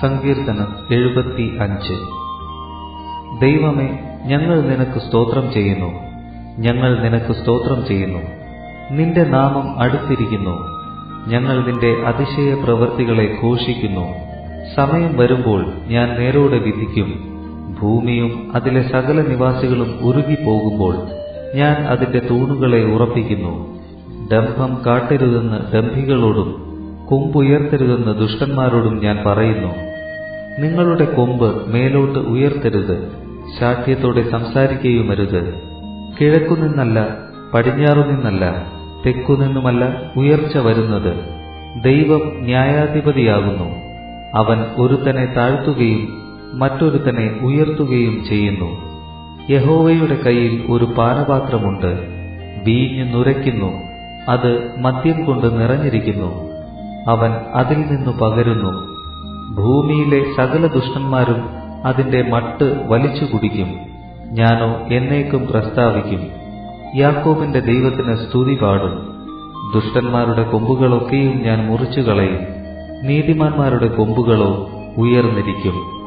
സങ്കീർത്തനം എഴുപത്തി അഞ്ച് ദൈവമേ ഞങ്ങൾ നിനക്ക് സ്തോത്രം ചെയ്യുന്നു. ഞങ്ങൾ നിനക്ക് സ്തോത്രം ചെയ്യുന്നു. നിന്റെ നാമം അടുത്തിരിക്കുന്നു. ഞങ്ങൾ നിന്റെ അതിശയ പ്രവൃത്തികളെ ഘോഷിക്കുന്നു. സമയം വരുമ്പോൾ ഞാൻ നേരോടെ വിധിക്കും. ഭൂമിയും അതിലെ സകല നിവാസികളും ഉരുകിപ്പോകുമ്പോൾ ഞാൻ അതിന്റെ തൂണുകളെ ഉറപ്പിക്കുന്നു. ഡംഭം കാട്ടരുതെന്ന് ഡംഭികളോടും കൊമ്പുയർത്തരുതെന്ന് ദുഷ്ടന്മാരോടും ഞാൻ പറയുന്നു. നിങ്ങളുടെ കൊമ്പ് മേലോട്ട് ഉയർത്തരുത്. ശാഠ്യത്തോടെ സംസാരിക്കുകയുമരുത്. കിഴക്കുനിന്നല്ല പടിഞ്ഞാറുനിന്നല്ല തെക്കുനിന്നുമല്ല ഉയർച്ച വരുന്നത്. ദൈവം ന്യായാധിപതിയാകുന്നു. അവൻ ഒരുത്തനെ താഴ്ത്തുകയും മറ്റൊരുത്തനെ ഉയർത്തുകയും ചെയ്യുന്നു. യഹോവയുടെ കയ്യിൽ ഒരു പാനപാത്രമുണ്ട്. വീഞ്ഞു നുരയ്ക്കുന്നു. അത് മദ്യം കൊണ്ട് നിറഞ്ഞിരിക്കുന്നു. അവൻ അതിൽ നിന്നു പകരുന്നു. ഭൂമിയിലെ സകല ദുഷ്ടന്മാരും അതിന്റെ മട്ട് വലിച്ചു കുടിക്കും. ഞാനോ എന്നേക്കും പ്രസ്താവിക്കും. യാക്കോബിന്റെ ദൈവത്തിന് സ്തുതി പാടും. ദുഷ്ടന്മാരുടെ കൊമ്പുകളൊക്കെയും ഞാൻ മുറിച്ചു കളയും നീതിമാന്മാരുടെ കൊമ്പുകളോ ഉയർന്നിരിക്കും.